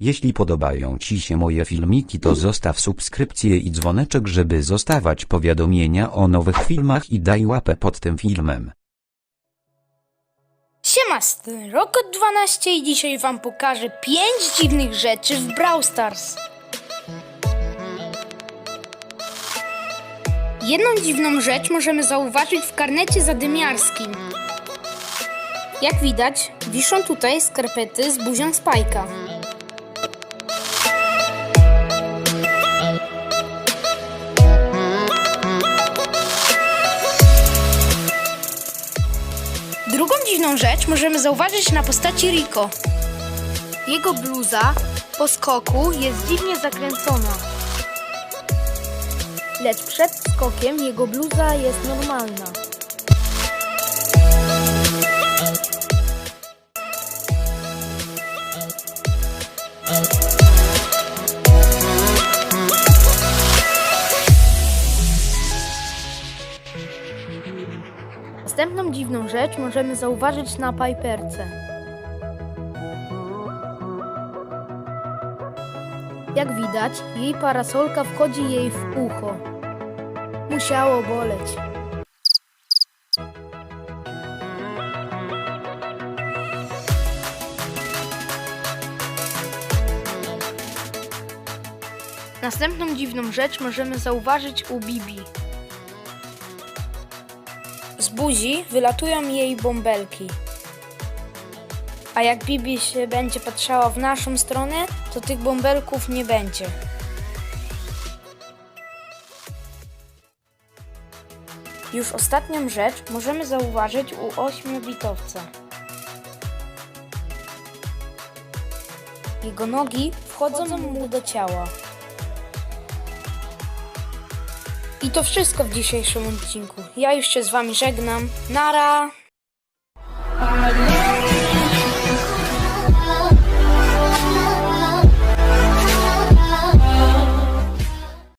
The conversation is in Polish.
Jeśli podobają Ci się moje filmiki to zostaw subskrypcję i dzwoneczek żeby zostawać powiadomienia o nowych filmach i daj łapę pod tym filmem. Siema, Rokot 12 i dzisiaj wam pokażę 5 dziwnych rzeczy w Brawl Stars. Jedną dziwną rzecz możemy zauważyć w karnecie zadymiarskim. Jak widać, wiszą tutaj skarpety z buzią Spajka. Dziwną rzecz możemy zauważyć na postaci Rico. Jego bluza po skoku jest dziwnie zakręcona. Lecz przed skokiem jego bluza jest normalna. Następną dziwną rzecz możemy zauważyć na Piperce. Jak widać, jej parasolka wchodzi jej w ucho. Musiało boleć. Następną dziwną rzecz możemy zauważyć u Bibi. Z buzi wylatują jej bąbelki. A jak Bibi się będzie patrzała w naszą stronę, to tych bąbelków nie będzie. Już ostatnią rzecz możemy zauważyć u ośmiobitowca. Jego nogi wchodzą mu do ciała. I to wszystko w dzisiejszym odcinku. Ja już się z wami żegnam. Nara!